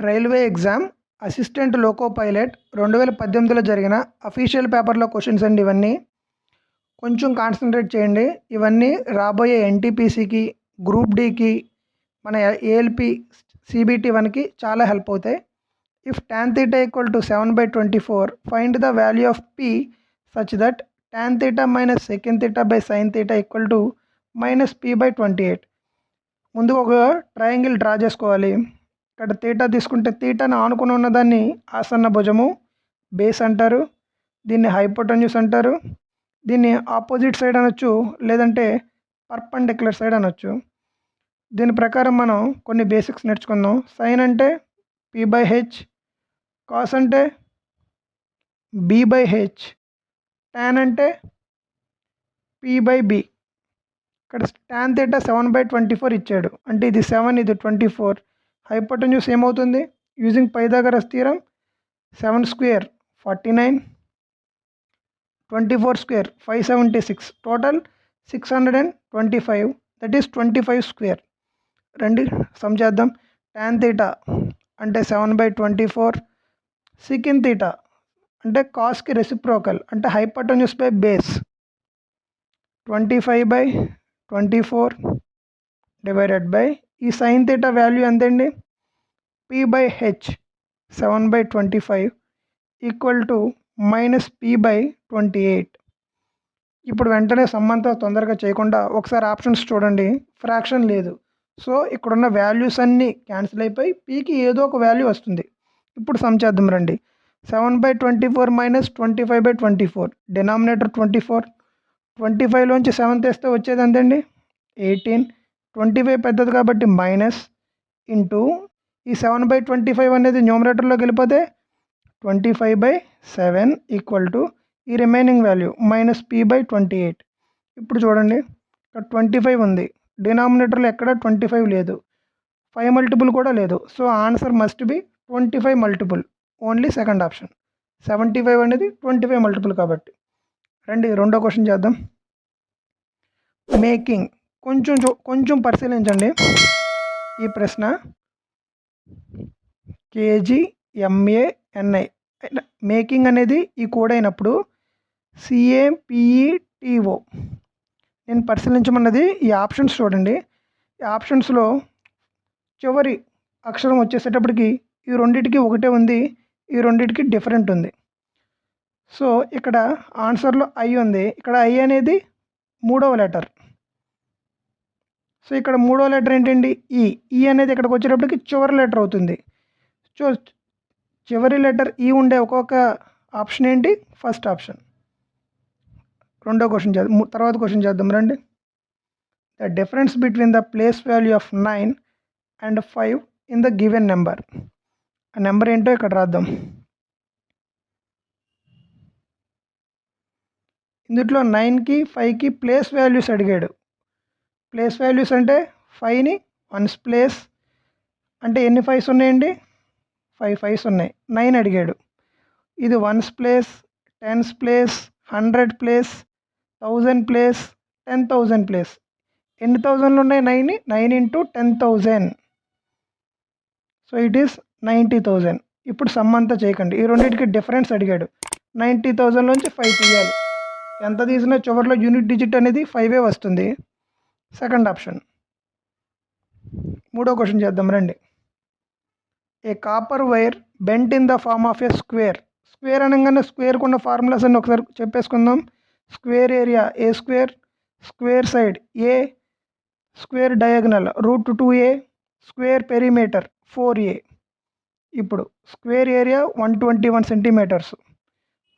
Railway exam assistant loco pilot రెండు వేల పద్దెనిమిదిలో జరిగిన అఫీషియల్ పేపర్లో క్వశ్చన్స్ అండి ఇవన్నీ. కొంచెం కాన్సన్ట్రేట్ చేయండి. ఇవన్నీ రాబోయే ఎన్టీపీసీకి గ్రూప్ డీకి మన ఏఎల్పి సిబిటి వన్కి చాలా హెల్ప్ అవుతాయి. If tan theta equal to seven by twenty four find the value of P such that tan theta minus second theta by sine theta equal to minus P by twenty eight ముందు ఒక triangle draw చేసుకోవాలి. ఇక్కడ theta తీసుకుంటే తీటాను ఆనుకుని ఉన్నదాన్ని ఆసన్న భుజము base అంటారు. దీన్ని హైపోటన్యూస్ అంటారు. దీన్ని ఆపోజిట్ సైడ్ అనొచ్చు లేదంటే పర్పండిక్యులర్ సైడ్ అనొచ్చు. దీని ప్రకారం మనం కొన్ని బేసిక్స్ నేర్చుకుందాం. సైన్ అంటే పి బై హెచ్ కాస్ అంటే బి బై హెచ్ ట్యాన్ అంటే పి బై బి ఇక్కడ tan theta seven by twenty four ఇచ్చాడు. అంటే ఇది సెవెన్ ఇది ట్వంటీ ఫోర్ హైపోటెన్యూస్ ఏమవుతుంది? Using Pythagoras theorem seven square forty nine twenty four square five seventy six. Total six hundred and twenty five. That is twenty five square. రండి sum చేద్దాం. Tan theta అంటే seven by twenty four. సికిన్ theta అంటే కాస్కి reciprocal అంటే hypotenuse by base. Twenty five by twenty four divided by ఈ sine theta value ఎంతండి? P by H seven by twenty five equal to minus P by twenty eight ఇప్పుడు వెంటనే సమ్మంతా తొందరగా చేయకుండా ఒకసారి ఆప్షన్స్ చూడండి. ఫ్రాక్షన్ లేదు. సో ఇక్కడున్న వాల్యూస్ అన్నీ క్యాన్సిల్ అయిపోయి పీకి ఏదో ఒక వాల్యూ వస్తుంది. ఇప్పుడు సమ్ చేద్దాం రండి. Seven by twenty four minus twenty five by twenty four denominator twenty four twenty ఫైవ్లోంచి seven తెస్తే వచ్చేది ఎంతండి? ఎయిటీన్ ట్వంటీ ఫైవ్ పెద్దది కాబట్టి మైనస్ ఇంటూ ఈ సెవెన్ బై ట్వంటీ ఫైవ్ అనేది న్యూమరేటర్లోకి వెళ్ళిపోతే twenty five by seven equal to ఈ remaining value minus P by twenty eight. ఇప్పుడు చూడండి ఇక్కడ ట్వంటీ ఫైవ్ ఉంది. డినామినేటర్లో ఎక్కడ ట్వంటీ ఫైవ్ లేదు. ఫైవ్ మల్టిపుల్ కూడా లేదు. So answer must be twenty five multiple. Only second option. Seventy five అనేది ట్వంటీ ఫైవ్ మల్టిపుల్ కాబట్టి. రండి రెండో క్వశ్చన్ చేద్దాం. మేకింగ్. కొంచెం చూ కొంచెం పరిశీలించండి. ఈ ప్రశ్న కేజీ ఎంఏ ఎన్ఐ. మేకింగ్ అనేది ఈ కోడ్ అయినప్పుడు సిఏపిఈటిఓ నేను పరిశీలించమన్నది ఈ ఆప్షన్స్ చూడండి. ఈ ఆప్షన్స్లో చివరి అక్షరం వచ్చేసేటప్పటికి ఈ రెండింటికి ఒకటే ఉంది ఈ రెండింటికి డిఫరెంట్ ఉంది. సో ఇక్కడ ఆన్సర్లో ఐ ఉంది. ఇక్కడ ఐ అనేది మూడవ లెటర్. సో ఇక్కడ మూడో లెటర్ ఏంటండి? ఈ. ఈ అనేది ఇక్కడికి వచ్చేటప్పటికి చివరి లెటర్ అవుతుంది. సో చివరి లెటర్ ఈ ఉండే ఒక్కొక్క ఆప్షన్ ఏంటి? First option. రెండో క్వశ్చన్ చేద్దాం. తర్వాత క్వశ్చన్ చేద్దాం. రండి. The difference between the place value of nine and five in the given number. ఆ నెంబర్ ఏంటో ఇక్కడ రాద్దాం. ఇందుట్లో నైన్కి ఫైవ్కి ప్లేస్ వాల్యూస్ అడిగాడు. ప్లేస్ వాల్యూస్ అంటే ఫైవ్ని వన్స్ ప్లేస్ అంటే ఎన్ని ఫైవ్స్ ఉన్నాయండి? ఫైవ్ ఫైవ్స్ ఉన్నాయి. నైన్ అడిగాడు. ఇది ones place tens place hundred place thousand place ten thousand place ఎన్ని థౌజండ్లు ఉన్నాయి nine nine into ten thousand so it is ninety thousand ఇప్పుడు సమ్ అంతా చేయకండి. ఈ రెండింటికి డిఫరెన్స్ అడిగాడు. నైంటీ థౌజండ్ నుంచి ఫైవ్ తీయాలి. ఎంత తీసినా చివరిలో యూనిట్ డిజిట్ అనేది ఫైవే వస్తుంది. Second option. మూడో క్వశ్చన్ చేద్దాం రండి. A copper wire bent in the form of a square? Square అనగానే స్క్వేర్కి ఉన్న ఫార్ములాస్ అన్ని ఒకసారి చెప్పేసుకుందాం. Square area A square? Square side A square diagonal root two A square perimeter four A? ఇప్పుడు square area one twenty one centimeters.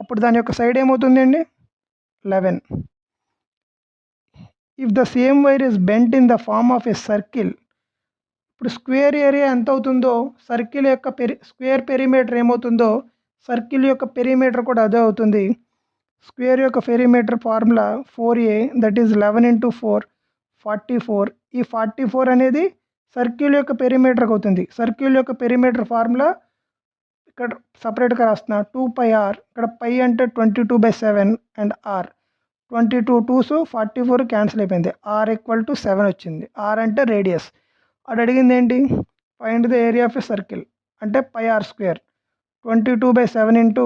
అప్పుడు దాని యొక్క side ఏమవుతుందండి? Eleven. If the same wire is bent in the form of a circle ఇప్పుడు square area ఎంత అవుతుందో circle యొక్క peri square perimeter ఏమవుతుందో సర్కిల్ యొక్క పెరిమీటర్ కూడా అదే అవుతుంది. స్క్వేర్ యొక్క perimeter formula four A that is eleven into four forty four ఈ ఫార్టీ ఫోర్ అనేది సర్కిల్ యొక్క పెరిమీటర్కి అవుతుంది. సర్కిల్ యొక్క పెరిమీటర్ ఫార్ములా ఇక్కడ సపరేట్గా రాస్తున్నా టూ పై ఆర్ ఇక్కడ పై అంటే twenty two by seven and R twenty two twos forty four cancel అయిపోయింది. ఆర్ ఈక్వల్ టు సెవెన్ వచ్చింది. ఆర్ అంటే రేడియస్ అది అడిగింది ఏంటి? Find the area of a circle అంటే pi R square twenty two by seven into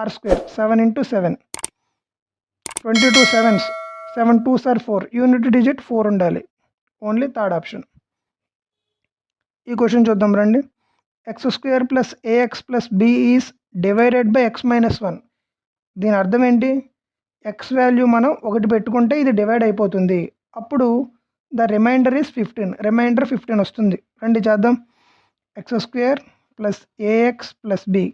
R square seven into seven twenty two sevens seven two sir four unit digit four ఉండాలి. Only third option ఈ question చూద్దాం రండి. X square plus a x plus B is divided by X minus one దీని అర్థం ఏంటి? X value మనం ఒకటి పెట్టుకుంటే ఇది డివైడ్ అయిపోతుంది. అప్పుడు the remainder is fifteen remainder fifteen వస్తుంది. రండి చేద్దాం. X square plus a x plus B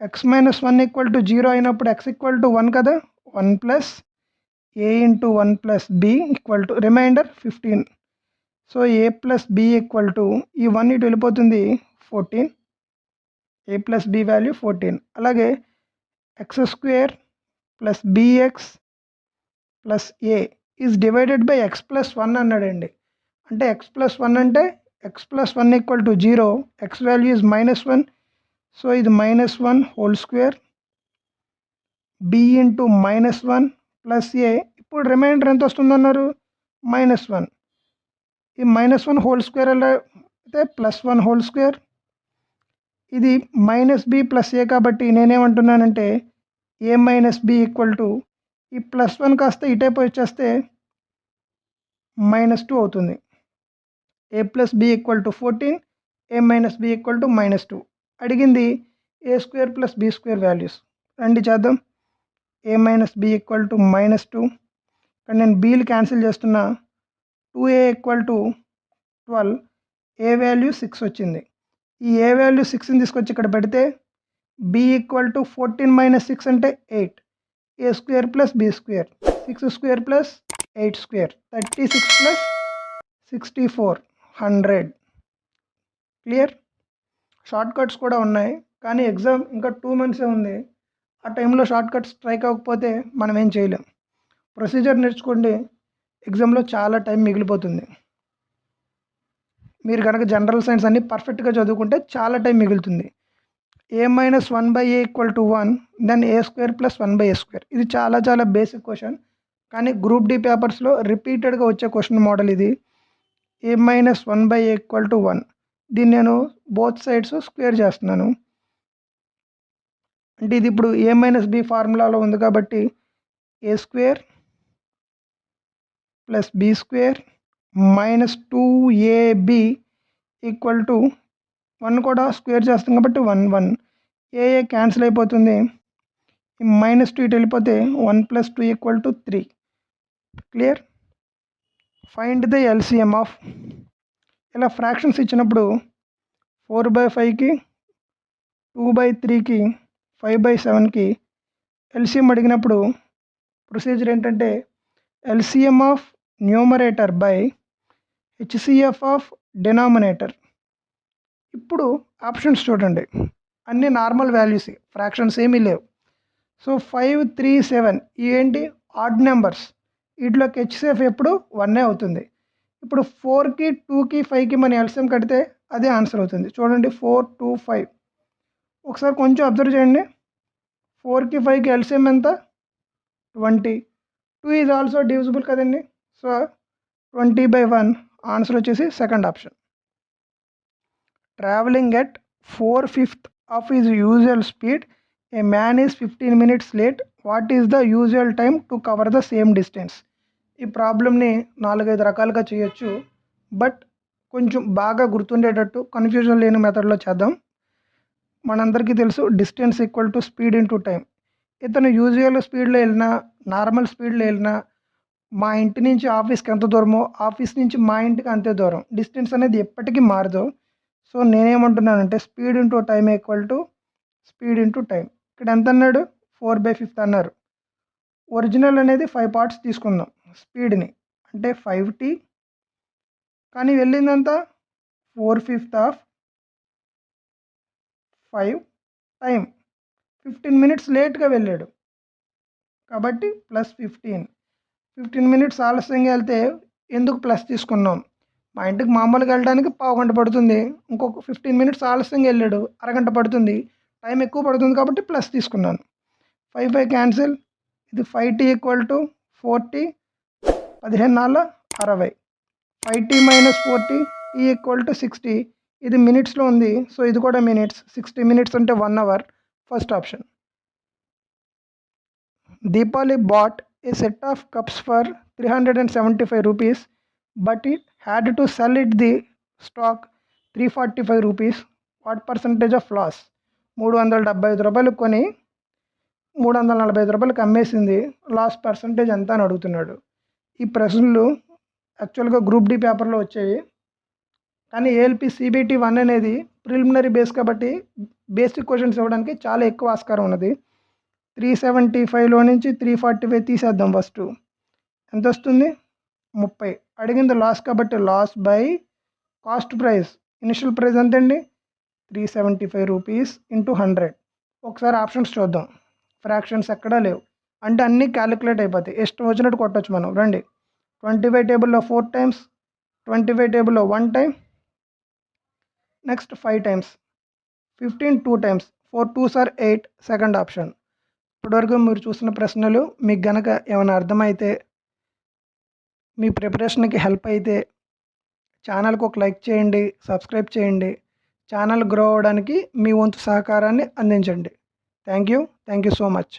X minus one equal to zero అయినప్పుడు ఎక్స్ ఈక్వల్ టు వన్ కదా? One plus A into one plus B equal to remainder fifteen so A plus B equal to ఈ one ఇటు వెళ్ళిపోతుంది fourteen A plus B value fourteen అలాగే X square plus b x plus A is divided by X plus one అన్నాడండి. అంటే X plus one అంటే X plus one equal to zero X value is minus one. So ఇది minus one whole square. B into minus one plus A. ఇప్పుడు remainder ఎంత వస్తుందన్నారు minus one. ఈ minus one whole square ఎలా అయితే plus one whole square. ఇది minus B plus ఏ కాబట్టి నేనేమంటున్నానంటే A minus B equal to ఈ ప్లస్ వన్ కాస్త ఇటైపు వచ్చేస్తే మైనస్ టూ అవుతుంది. A plus B equal to fourteen A minus B equal to minus two అడిగింది A square plus B square values రండి చేద్దాం. A minus B equal to minus two ఇక్కడ నేను బీలు క్యాన్సిల్ చేస్తున్నా. Two A equal to twelve A value six వచ్చింది. ఈ ఏ value సిక్స్ని తీసుకొచ్చి ఇక్కడ పెడితే B equal to fourteen minus six అంటే eight A square plus B square six square plus eight square thirty six plus sixty four hundred clear shortcuts కూడా ఉన్నాయి. కానీ ఎగ్జామ్ ఇంకా టూ మంత్సే ఉంది. ఆ టైంలో షార్ట్ కట్స్ స్ట్రైక్ అవ్వకపోతే మనం ఏం చేయలేం. ప్రొసీజర్ నేర్చుకోండి. ఎగ్జామ్లో చాలా టైం మిగిలిపోతుంది. మీరు కనుక జనరల్ సైన్స్ అన్ని పర్ఫెక్ట్గా చదువుకుంటే చాలా టైం మిగులుతుంది. A minus one by a equal to one then a square plus one by a square ఇది చాలా చాలా బేసిక్ క్వశ్చన్ కానీ గ్రూప్ డి పేపర్స్లో రిపీటెడ్గా వచ్చే క్వశ్చన్ మోడల్ ఇది. A minus one by a equal to one దీన్ని నేను బోత్ సైడ్స్ స్క్వేర్ చేస్తున్నాను. అంటే ఇది ఇప్పుడు ఏ మైనస్ బి ఫార్ములాలో ఉంది కాబట్టి a square plus b square minus two ab equal to one కూడా స్క్వేర్ చేస్తాం కాబట్టి one one. A a cancel అయిపోతుంది? మైనస్ టూ ఇటు వెళ్ళిపోతే one plus two equal to three clear find the LCM of ఇలా ఫ్రాక్షన్స్ ఇచ్చినప్పుడు four by ఫైవ్కి two by త్రీకి ఫైవ్ బై సెవెన్కి ఎల్సిఎం అడిగినప్పుడు ప్రొసీజర్ ఏంటంటే LCM of numerator by HCF of denominator ఇప్పుడు ఆప్షన్స్ చూడండి. అన్నీ నార్మల్ వాల్యూస్ ఫ్రాక్షన్స్ ఏమీ లేవు. సో ఫైవ్ త్రీ సెవెన్ ఏంటి? Odd numbers. వీటిలోకి హెచ్సేఫ్ ఎప్పుడు? వన్నే అవుతుంది. ఇప్పుడు ఫోర్కి టూకి ఫైవ్కి మన ఎల్సిఎం కడితే అదే ఆన్సర్ అవుతుంది. చూడండి ఫోర్ టూ ఫైవ్. ఒకసారి కొంచెం అబ్జర్వ్ చేయండి. ఫోర్కి ఫైవ్కి ఎల్సిఎం ఎంత? Twenty. Two is also divisible కదండి. So twenty by one answer వచ్చేసి second option. Travelling at four fifth of is usual speed a man is fifteen minutes late what is the usual time to cover the same distance ఈ ప్రాబ్లమ్ని నాలుగైదు రకాలుగా చేయొచ్చు but కొంచెం బాగా గుర్తుండేటట్టు confusion లేని మెథడ్లో చేద్దాం. మనందరికీ తెలుసు distance equal to speed into time ఇతను యూజువల్ స్పీడ్లో వెళ్ళినా నార్మల్ స్పీడ్లో వెళ్ళినా మా ఇంటి నుంచి ఆఫీస్కి ఎంత దూరమో ఆఫీస్ నుంచి మా ఇంటికి అంతే దూరం. డిస్టెన్స్ అనేది ఎప్పటికీ మారదు. సో నేనేమంటున్నానంటే speed into time equal to speed into time ఇక్కడ ఎంత అన్నాడు? ఫోర్ బై ఫిఫ్త్ అన్నారు. ఒరిజినల్ అనేది ఫైవ్ పార్ట్స్ తీసుకుందాం స్పీడ్ని. అంటే ఫైవ్ టీ. కానీ వెళ్ళిందంతా four fifth of five time fifteen minutes లేట్గా వెళ్ళాడు. కాబట్టి ప్లస్ ఫిఫ్టీన్. ఫిఫ్టీన్ మినిట్స్ ఆలస్యంగా వెళ్తే ఎందుకు ప్లస్ తీసుకున్నాం? మా ఇంటికి మామూలుగా వెళ్ళడానికి పావు గంట పడుతుంది. ఇంకొక ఫిఫ్టీన్ మినిట్స్ ఆలస్యంగా వెళ్ళాడు. అరగంట పడుతుంది. టైం ఎక్కువ పడుతుంది కాబట్టి ప్లస్ తీసుకున్నాను. ఫైవ్ ఫైవ్ క్యాన్సిల్ ఇది five t equal to forty పదిహేను నాలుగు అరవై. Five t minus forty t equal to sixty ఇది మినిట్స్లో ఉంది. సో ఇది కూడా మినిట్స్ సిక్స్టీ మినిట్స్ అంటే one hour first option Diwali bought a set of cups for three hundred and seventy five rupees but it had to sell it the stock three forty five rupees what percentage of loss మూడు వందల డెబ్బై ఐదు రూపాయలు కొని మూడు వందల నలభై ఐదు రూపాయలకి అమ్మేసింది. లాస్ పర్సంటేజ్ ఎంత అని అడుగుతున్నాడు. ఈ ప్రశ్నలు యాక్చువల్గా గ్రూప్ డి పేపర్లో వచ్చేవి కానీ ఏఎల్పి సిబిటి వన్ అనేది ప్రిలిమినరీ బేస్ కాబట్టి బేసిక్ క్వశ్చన్స్ ఇవ్వడానికి చాలా ఎక్కువ ఆస్కారం ఉన్నది. త్రీ సెవెంటీ ఫైవ్లో నుంచి త్రీ ఫార్టీ ఫైవ్ తీసేద్దాం ఫస్ట్ ఎంత వస్తుంది? ముప్పై. అడిగింది లాస్ కాబట్టి loss by cost price. Initial price ఎంతండి? Three seventy five rupees into hundred. ఒకసారి ఆప్షన్స్ చూద్దాం. ఫ్రాక్షన్స్ ఎక్కడా లేవు. అంటే అన్నీ క్యాలిక్యులేట్ అయిపోతాయి. ఇష్టం వచ్చినట్టు కొట్టచ్చు మనం. రండి. ట్వంటీ ఫైవ్ టేబుల్లో ఫోర్ టైమ్స్. ట్వంటీ ఫైవ్ టేబుల్లో one time next five times. Fifteen two times. Four two sir eight second option. ఇప్పటివరకు మీరు చూసిన ప్రశ్నలు మీకు గనక ఏమైనా అర్థమైతే మీ ప్రిపరేషన్కి హెల్ప్ అయితే ఛానల్కి ఒక లైక్ చేయండి సబ్స్క్రైబ్ చేయండి. ఛానల్ గ్రో అవ్వడానికి మీ వంతు సహకారాన్ని అందించండి. Thank you. Thank you so much.